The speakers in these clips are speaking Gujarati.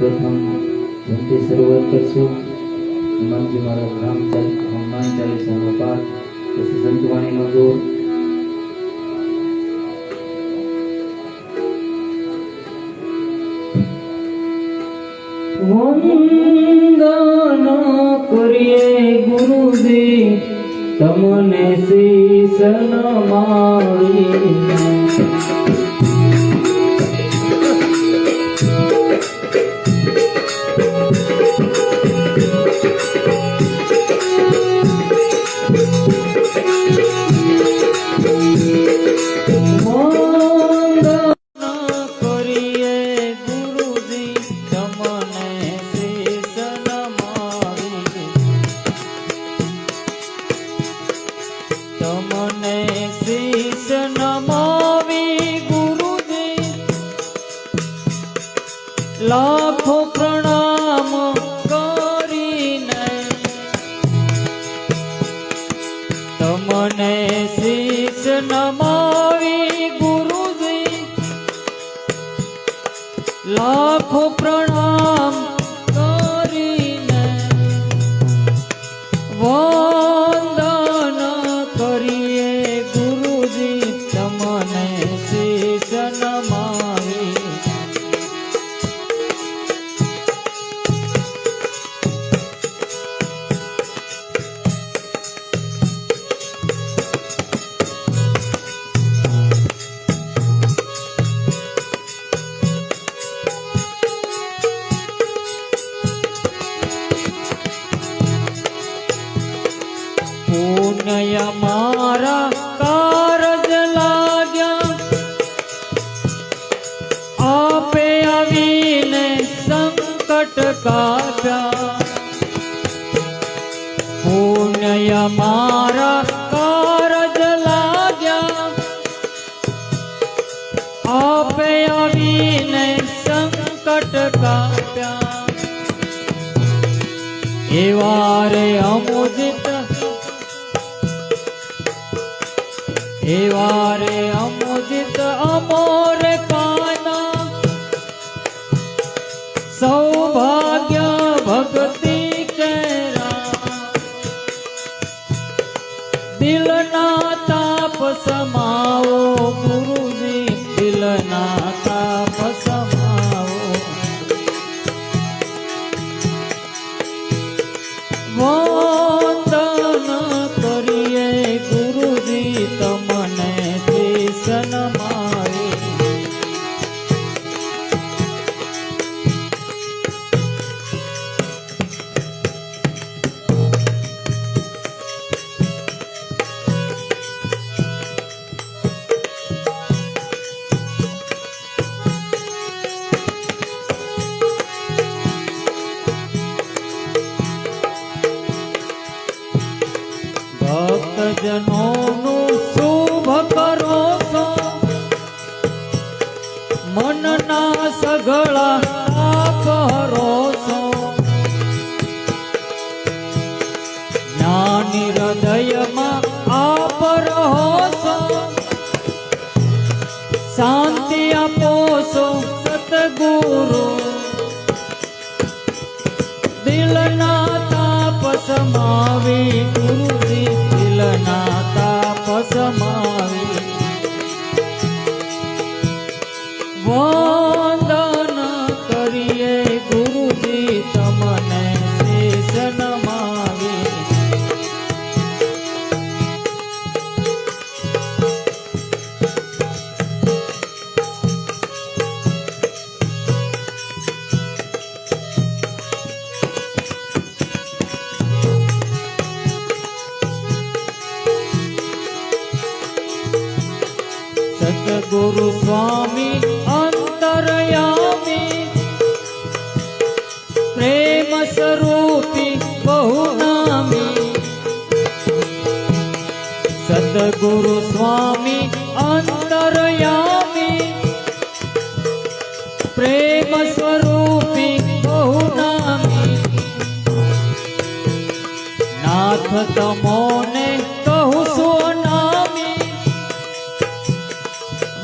પ્રથમ ધૂનથી શરૂઆત કરશું. હનુમાનજી મહારાજ રામચાલ હનુમાન ચાલીસાનો પાઠ, પછી સંતવાણીનો દોર. કરીએ ગુરુજી, તમને શીશ નમાવી શીશ નમાવી ગુરુજી લાખો પ્રણામ તમને શીશ નમાવી ગુરુજી લાખો પ્રણામ પુણ્ય મારા કારજ લાગ્યા. આપે આવીને સંકટ કાપ્યા પુણ્ય મારા કારજ લાગ્યા. આપે આવીને સંકટ કાપ્યા એવા રે અમુદિત એવા રે અમુદિત અમોર કાના. સૌભાગ્ય ભક્તિ કેરા. દિલના તાપ સમાવો ગુરુજી દિલના ભક્તજનોનું શુભ કરો છો. મનના સગળા કરો છો. જ્ઞાની હૃદયમાં આપ રહો છો. શાંતિ આપો છો સતગુરુ દિલના તાપ સમાવી સતગુરુ સ્વામી અંતરયામી પ્રેમ સ્વરૂપી બહુ નામી સતગુરુ સ્વામી અંતરયામી પ્રેમ સ્વરૂપી બહુ નામી નાથ તમોને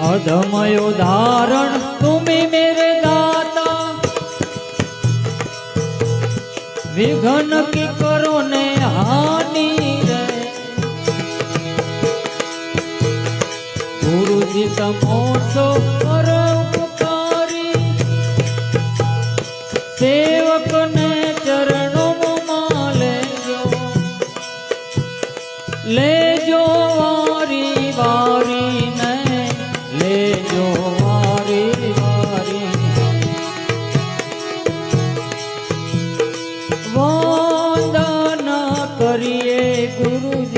અધમયો ધારણ તુમી મેરે દાતા. વિઘન કી કરો ને હાનિ રે. ગુરુજી તમો તો કરો સેવક ને ચરણો માં લેજો લે હરિયે ગુરુજી.